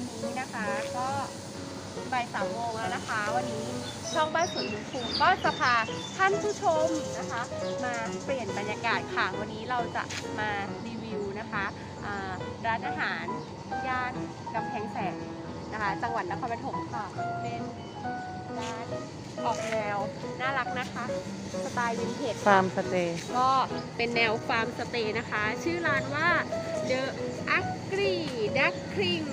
วันนี้นะคะ ก็บ่ายสามโมงแล้วนะคะ วันนี้ช่องบ้านสวนลุงฟูก็จะพาท่านผู้ชมนะคะ มาเปลี่ยนบรรยากาศค่ะ วันนี้เราจะมารีวิวนะคะอ่าร้านอาหารย่านกำแพงแสนนะคะ จังหวัดนครปฐมค่ะ เป็นร้านออกแนวน่ารักนะคะ สไตล์วินเทจฟาร์มสเตย์ก็เป็นแนวฟาร์มสเตย์นะคะ ชื่อร้านว่า The Agri Duckling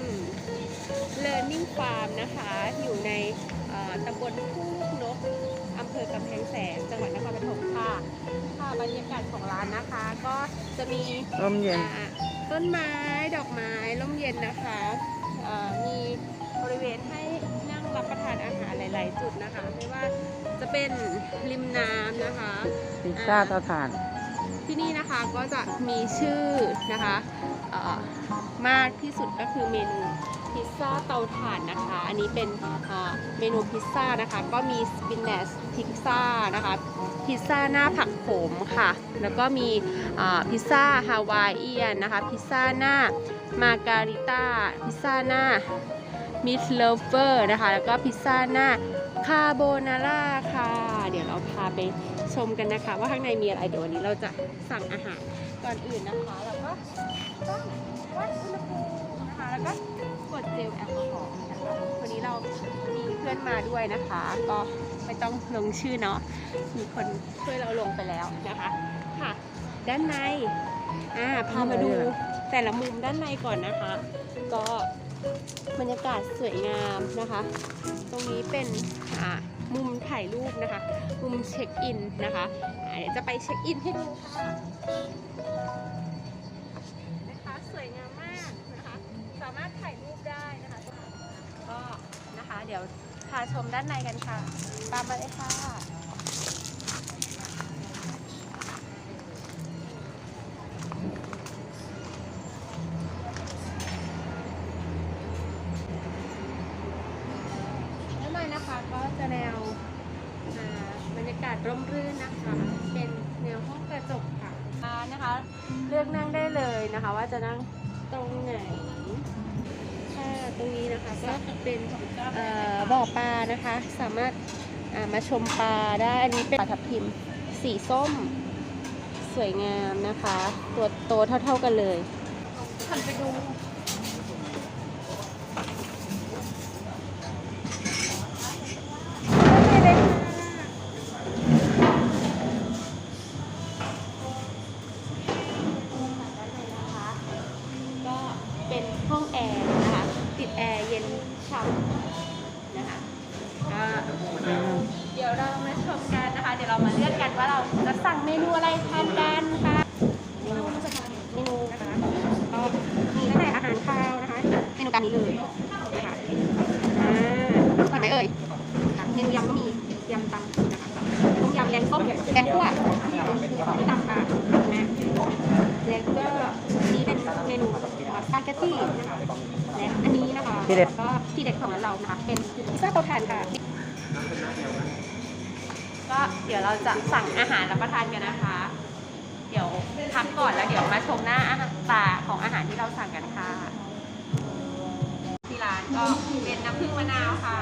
Learning Farm นะคะ อยู่ในเอ่อตำบลทุ่งนกอำเภอกำแพงแสนจังหวัดนครปฐมค่ะค่ะบรรยากาศของร้านนะคะ ก็จะมีร่มเย็นอ่าต้นไม้ดอกไม้ร่มเย็นนะคะเอ่อมีบริเวณให้นั่งรับประทานอาหารหลาย ๆ จุดนะคะ ไม่ว่าจะเป็นริมน้ำนะคะพิซซ่าเตาถ่าน ที่นี่นะคะก็จะมีชื่อนะคะเอ่อมากที่สุดก็คือเมนู พิซซ่าเตาถ่านนะคะ อันนี้เป็นเมนูพิซซ่านะคะ ก็มีสปินเนสพิซซ่านะคะ พิซซ่าหน้าผักโขมค่ะ แล้วก็มีพิซซ่าฮาวายเอียนนะคะ พิซซ่าหน้ามาการิต้า พิซซ่าหน้ามิสเลเวอร์นะคะ แล้วก็พิซซ่าหน้าคาโบนาร่าค่ะ เดี๋ยวเราพาไปชมกันนะคะ ว่าข้างในมีอะไรเดี๋ยววันนี้เราจะสั่งอาหารก่อนอื่นนะคะ แล้วก็ต้องวัดอุณหภูมินะคะ แล้วก็ กดเจลแอลกอฮอล์นะคะวันนี้เรามีเพื่อนมาด้วยนะคะ ก็ไม่ต้องลงชื่อเนาะมีคนช่วยเราลงไปแล้วนะคะค่ะ ด้านในอ่าพามาดูแต่ละมุมด้านในก่อนนะคะ ก็บรรยากาศสวยงามนะคะ ตรงนี้เป็นอ่ามุมถ่ายรูปนะคะ มุมเช็คอินนะคะอ่าเดี๋ยวจะไปเช็คอินให้ดูค่ะนะคะ เดี๋ยวพาชมด้านในกันค่ะ ตามมาเลยค่ะ ด้านในนะคะก็จะแนวอ่าบรรยากาศร่มรื่นนะคะ เป็นแนวห้องกระจกค่ะอ่านะคะ เลือกนั่งได้เลยนะคะ ว่าจะนั่งตรงไหน ค่ะตรงนี้นะคะก็เป็นบ่อปลานะคะ สามารถมาชมปลาได้อันนี้เป็นปลาทับทิมสีส้ม สวยงามนะคะ ตัวโตเท่า ๆกันเลยหันไปดู นะคะอ่าก่อนไหนเอ่ยค่ะเมนูยำก็มียำตำนะคะต้มยำแกงส้มแกงคั่วตำปลานะแล้วก็อันนี้เป็นเมนูสปาเกตตี้นะคะและอันนี้นะคะที่เด็ด ก็ที่เด็ดของร้านเรานะคะเป็นพิซซ่าเตาถ่านค่ะ ก็เดี๋ยวเราจะสั่งอาหารรับประทานกันนะคะ เดี๋ยวพักก่อนแล้วเดี๋ยวมาชมหน้าอาหารตาของอาหารที่เราสั่งกันค่ะ มะนาวค่ะ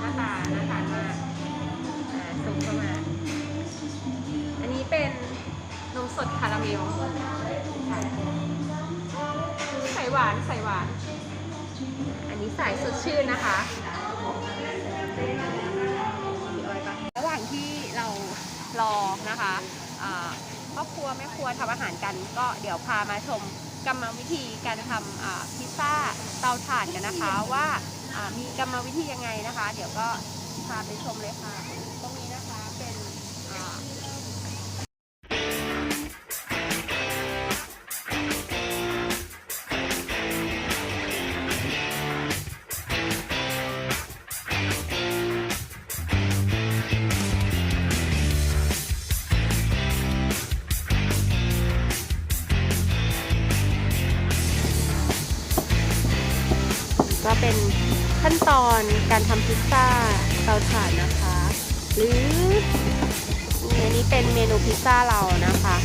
หน้าตาน่าทานมากอ่าซุปเข้ามา อันนี้เป็นนมสดคาราเมลค่ะใส่หวานใส่หวาน อันนี้ใส่สดชื่นนะคะระหว่างที่เรารอนะคะอ่าครอบครัวแม่ครัวทำอาหารกันก็เดี๋ยวพามาชมกรรมวิธีการทำพิซซ่าเตาถ่านกันนะคะว่า มีกรรมวิธียังไงนะคะ เดี๋ยวก็พาไปชมเลยค่ะ ตรงนี้นะคะเป็นก็เป็น ขั้นตอนการทำพิซซ่าเตาถ่านนะคะ หรืออันนี้เป็นเมนูพิซซ่าเรานะคะ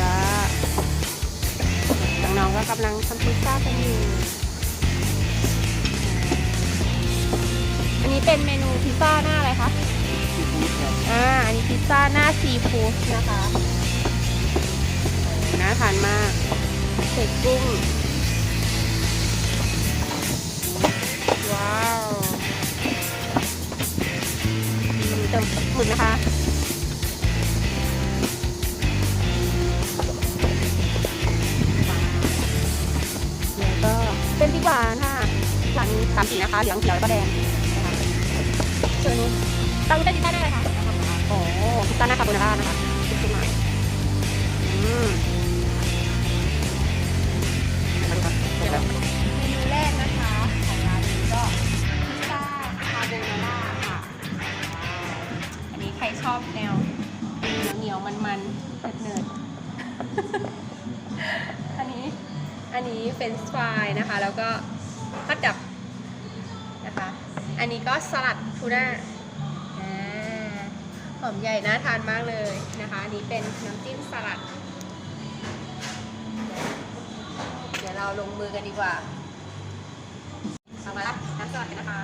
ก็น้องๆก็กำลังทำพิซซ่ากันอยู่อันนี้เป็นเมนูพิซซ่าหน้าอะไรคะอ่าอันนี้พิซซ่าหน้าซีฟู้ดนะคะน่าทานมากเศษกุ้ง ติมหมึกนะคะแล้วก็เป็นพริกหวานค่ะหลังสามสีนะคะ เหลืองเขียวแล้วก็แดงนะคะส่วนนี้ตั้งได้ดีได้เลยค่ะโอ้พิซซ่าหน้าคาโบนาร่านะคะขึ้นมาอืม เป็นสฟรายนะคะ แล้วก็ฮอทดอกนะคะ อันนี้ก็สลัดทูน่าหอมใหญ่น่าทานมากเลยนะคะ อันนี้เป็นน้ำจิ้มสลัด เดี๋ยวเราลงมือกันดีกว่าเอามาละน้ำสลัดกันนะคะ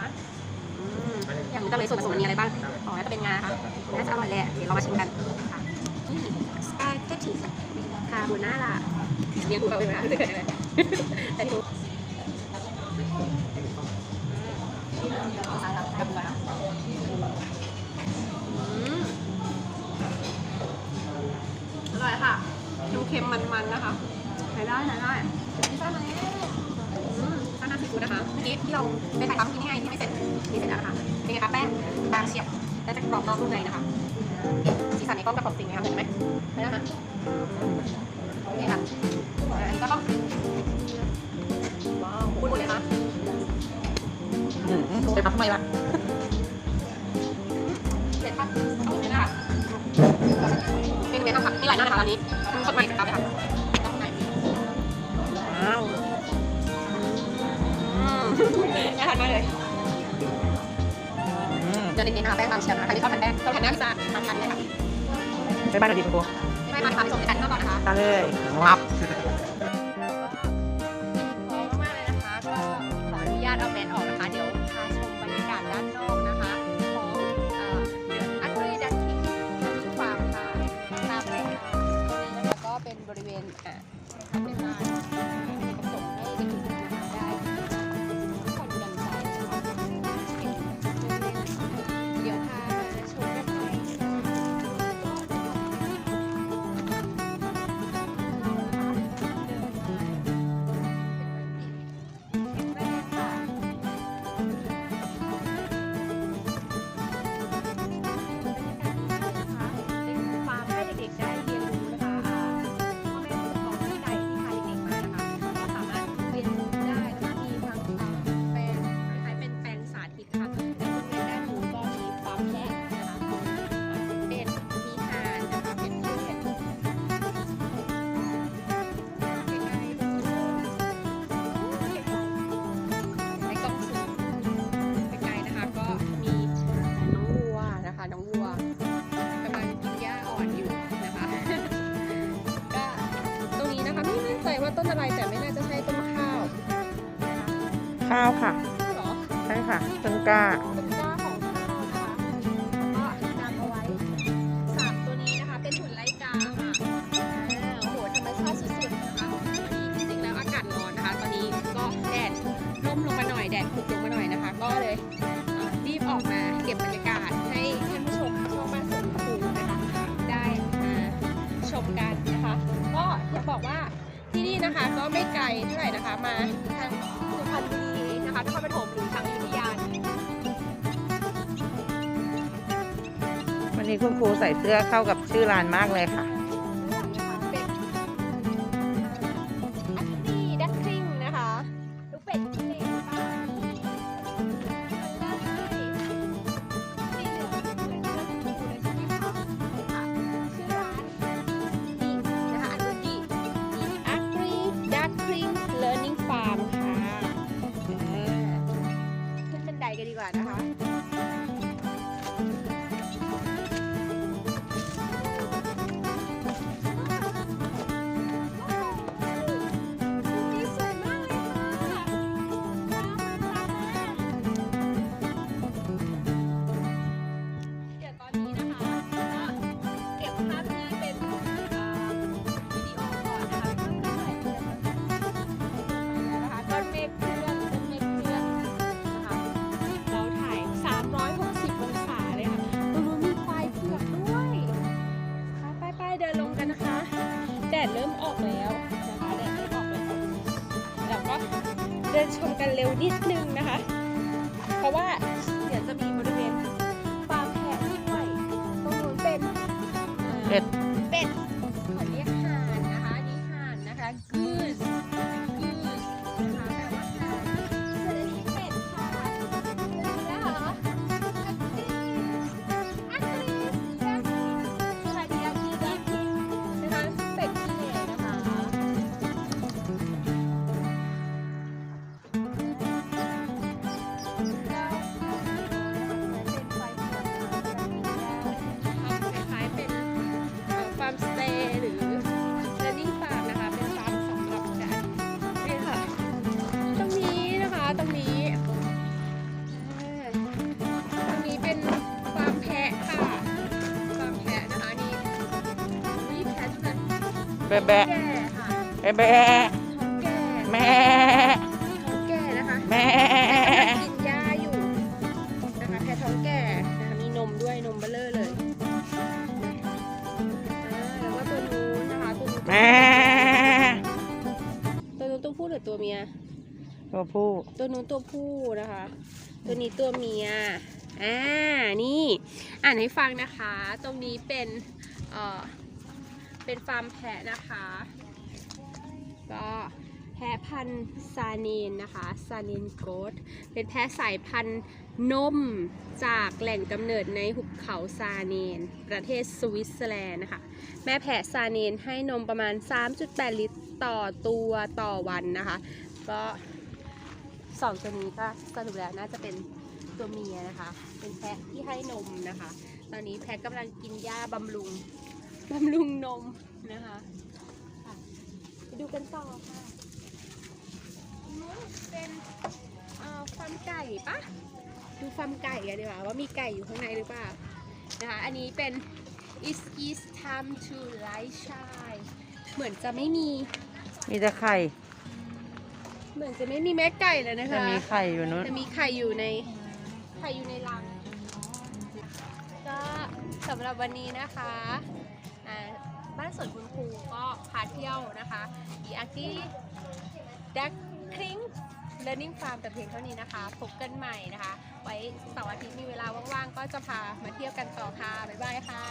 อืมอย่างนี้ก็เลยส่วนผสมมันมีอะไรบ้าง อ๋อน่าจะเป็นงาค่ะน่าจะอร่อยแหละ เดี๋ยวเรามาชิมกันค่ะนี่สปาเกตตีคาโบนาร่าเรี ยกคุณเขาเป็นไหมแต่ถูกอร่อยค่ะเค็มๆมันๆนะคะใช้ได้ใช้ได้พิซซ่ามาแล้วอืมพิซซ่าหน้าซีฟู้ดนะคะเมื่อกี้ที่เราไปถ่ายทำที่นี่ไงที่ไม่เสร็จนี่เสร็จแล้วนะคะเป็นไงคะแป้งบางเฉียบแล้วจะกรอบนอกนุ่มในนะคะสีสันในกล้องกระของสิ่งนะคะเห็นไหมไม่ได้นะ ทำไมล่ะเด็ดค่ะเอาเลยนะคะเป็นไงบ้างคะมีหลายหน้านะคะร้านนี้คุณสดใหม่ครับเลยค่ะว้าวอืมน่าทานมากเลยอืมเดี๋ยวเด็กๆนะคะแป้งบางเฉียบนะคะใครที่ชอบทานแป้งชอบทานหน้าพิซซ่าทานทานได้ค่ะไปบ้านเราดีคุณครูไม่มาทานที่ชมที่ทานข้าวก่อนนะคะทานเลยงับ น่ใจว่าต้นอะไรแต่ไม่น่าจะใช่ต้นข้าวข้าวค่ะข้าวเหรอใช่ค่ะต้นกล้า เป็นหญ้าของข้าวนะคะก็นำเอาไว้สามตัวนี้นะคะ เป็นหุ่นไล่กาค่ะอ่าโอ้โหธรรมชาติสุดๆนะคะวันนี้จริงๆแล้วอากาศร้อนนะคะ ตอนนี้ก็แดดร่มลงมาหน่อยแดดผุดลงมาหน่อยนะคะ ก็เลยเอ่อรีบออกมาเก็บบรรยากาศ นะคะก็ไม่ไกลเท่าไหร่นะคะ มาทางสุพรรณบุรีนะคะนครปฐมหรือทางอยุธยานวันนี้คุณครูใส่เสื้อเข้ากับชื่อร้านมากเลยค่ะ ม บะแบะแก่ค่ะแบะแบะท้องแก่แม่ท้องแก่นะคะแม่กินหญ้าอยู่นะคะแพะท้องแก่นะคะมีนมด้วยนมเบลเลอร์เลยอ่าแล้วก็ตัวนู้นนะคะตัวนู้นแม่ตัวนู้นตัวผู้หรือตัวเมีย ตัวผู้ตัวนู้นตัวผู้นะคะ ตัวนี้ตัวเมีย อ่า นี่ อ่านให้ฟังนะคะ ตรงนี้เป็น เอ่อ เป็นฟาร์มแพะนะคะ ก็แพะพันธุ์ซาเนนนะคะซาเนนโกดเป็นแพะสายพันธุ์นมจากแหล่งกำเนิดในหุบเขาซาเนน ประเทศสวิตเซอร์แลนด์นะคะ แม่แพะซาเนนให้นมประมาณ 3.8 ลิตรต่อตัวต่อวันนะคะ ก็สองตัวนี้ก็สรุปแล้วน่าจะเป็นตัวเมียนะคะ เป็นแพะที่ให้นมนะคะ ตอนนี้แพะกำลังกินหญ้าบำรุง บำรุงนมนะคะค่ะไปดูกันต่อค่ะนู้นเป็นเอ่อฟาร์มไก่ปะดูฟาร์มไก่กันดีกว่าว่ามีไก่อยู่ข้างในหรือเปล่านะคะอันนี้เป็น is is time to light shine เหมือนจะไม่มี มีแต่ไข่ เหมือนจะไม่มีแม่ไก่เลยนะจะคะมีไข่อยู่นู้นจะมีไข่อยู่ใน ไข่อยู่ในรัง ก็สำหรับวันนี้นะคะอ่า บ้านสวนคุณครูก็พาเที่ยวนะคะอีอาร์ตี้ดักคริงเลิร์นนิ่งฟาร์มแต่เพียงเท่านี้นะคะ พบกันใหม่นะคะ ไว้เสาร์อาทิตย์มีเวลาว่างๆ ก็จะพามาเที่ยวกันต่อค่ะ บ๊ายบายค่ะ